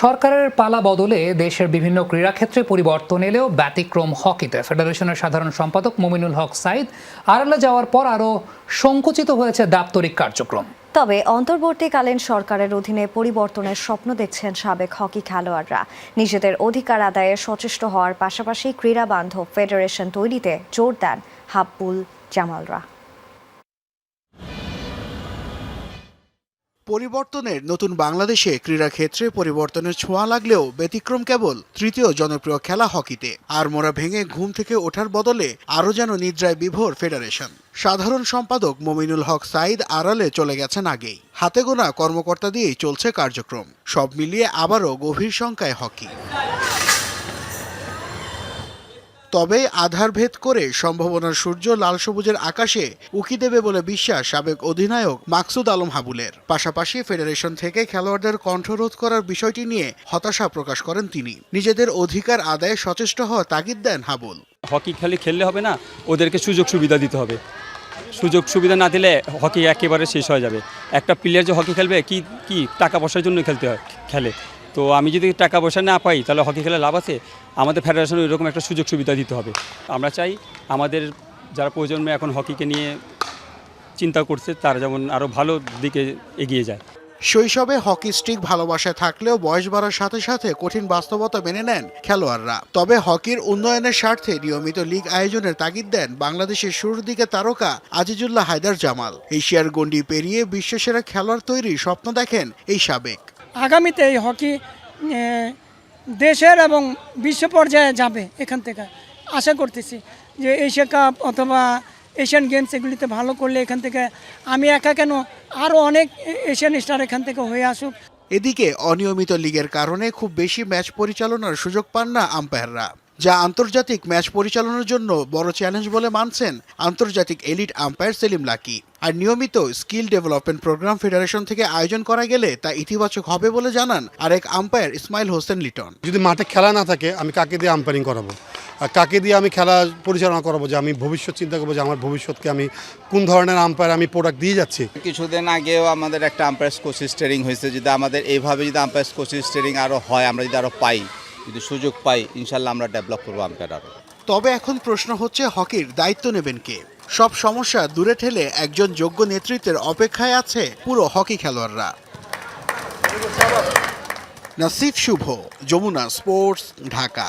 সরকারের পালা বদলে দেশের বিভিন্ন ক্রীড়াক্ষেত্রে পরিবর্তন এলেও ব্যতিক্রম হকিতে। ফেডারেশনের সাধারণ সম্পাদক মুমিনুল হক সাইদ আড়ালে যাওয়ার পর আরও সংকুচিত হয়েছে দাপ্তরিক কার্যক্রম। তবে অন্তর্বর্তীকালীন সরকারের অধীনে পরিবর্তনের স্বপ্ন দেখছেন সাবেক হকি খেলোয়াড়রা। নিজেদের অধিকার আদায়ে সচেষ্ট হওয়ার পাশাপাশি ক্রীড়া বান্ধব ফেডারেশন তৈরিতে জোর দেন হাব্বুল জামালরা। পরিবর্তনের নতুন বাংলাদেশে ক্রীড়া ক্ষেত্রে পরিবর্তনের ছোঁয়া লাগলেও ব্যতিক্রম কেবল তৃতীয় জনপ্রিয় খেলা হকিতে। আর মোরা ভেঙে ঘুম থেকে ওঠার বদলে আরও যেন নিদ্রায় বিভোর ফেডারেশন। সাধারণ সম্পাদক মমিনুল হক সাইদ আড়ালে চলে গেছেন আগেই। হাতে গোনা কর্মকর্তা দিয়েই চলছে কার্যক্রম। সব মিলিয়ে আবারও গভীর সংখ্যায় হকি। তবে আধার ভেদ করে সম্ভাবনার সূর্য লাল সবুজের আকাশে উকি দেবে বলে বিশ্বাস সাবেক অধিনায়ক মাকসুদ আলম হাবুলের। পাশাপাশি ফেডারেশন থেকে খেলোয়াড়দের কণ্ঠরোধ করার বিষয়টি নিয়ে হতাশা প্রকাশ করেন তিনি। নিজেদের অধিকার আদায়ে সচেষ্ট হওয়া তাগিদ দেন হাবুল। হকি খালি খেললে হবে না, ওদেরকে সুযোগ সুবিধা দিতে হবে। সুযোগ সুবিধা না দিলে হকি একেবারে শেষ হয়ে যাবে। একটা প্লেয়ার যে হকি খেলবে, কি কি টাকা পয়সার জন্য খেলতে হয়, খেলে। তো আমি যদি টাকা পয়সা না পাই, তাহলে হকি খেলে লাভ আছে? আমাদের ফেডারেশন এরকম একটা সুযোগ সুবিধা দিতে হবে। আমরা চাই আমাদের যারা প্রজন্মে এখন হকিকে নিয়ে চিন্তা করছে, তারা যেমন আরও ভালো দিকে এগিয়ে যায়। শৈশবে হকি স্টিক ভালোবাসায় থাকলেও বয়স বাড়ার সাথে সাথে কঠিন বাস্তবতা মেনে নেন খেলোয়াড়রা। তবে হকির উন্নয়নের স্বার্থে নিয়মিত লীগ আয়োজনের তাগিদ দেন বাংলাদেশের শুরুর দিকে তারকা আজিজুল্লাহ হায়দার জামাল। এশিয়ার গণ্ডি পেরিয়ে বিশ্বসেরা খেলোয়াড় তৈরির স্বপ্ন দেখেন এই সাবেক। আগামীতে এই হকি দেশের এবং বিশ্ব পর্যায়ে যাবে এখান থেকে। আশা করতেছি যে এশিয়া কাপ অথবা এশিয়ান গেমস এগুলিতে ভালো করলে এখান থেকে আমি একা কেন আরও অনেক এশিয়ান স্টার এখান থেকে হয়ে আসুক। এদিকে অনিয়মিত লিগের কারণে খুব বেশি ম্যাচ পরিচালনার সুযোগ পান না আম্পায়াররা। যা আন্তর্জাতিক ম্যাচ পরিচালনার জন্য বড় চ্যালেঞ্জ বলে মানছেন আন্তর্জাতিক এলিট আম্পায়ার সেলিম লাকি। আর নিয়মিত স্কিল ডেভেলপমেন্ট প্রোগ্রাম ফেডারেশন থেকে আয়োজন করা গেলে তা ইতিবাচক হবে বলে জানান আরেক আম্পায়ার ইসমাইল হোসেন লিটন। যদি মাঠে খেলা না থাকে আমি কাকে দিয়ে আম্পায়ারিং করাবো? আর কাকে দিয়ে আমি খেলা পরিচালনা করাবো? যে আমি ভবিষ্যৎ চিন্তা করব যে আমার ভবিষ্যৎকে আমি কোন ধরনের আম্পায়ার আমি প্রোডাক্ট দিয়ে যাচ্ছি? কিছুদিন আগেও আমাদের একটা আম্পায়ার কোচিং ট্রেনিং হয়েছে। যদি আমাদের এইভাবে যদি আম্পায়ার কোচিং ট্রেনিং আরও হয় আমরা যদি আরও পাই যদি সুযোগ পাই, ইনশাল্লাহ আমরা ডেভেলপ করব আম্পায়ার আরও তবে এখন প্রশ্ন হচ্ছে, হকির দায়িত্ব নেবেন কে? সব সমস্যা দূরে ঠেলে একজন যোগ্য নেতৃত্বের অপেক্ষায় আছে পুরো হকি খেলোয়াড়রা। নাসিফ শুভ, যমুনা স্পোর্টস, ঢাকা।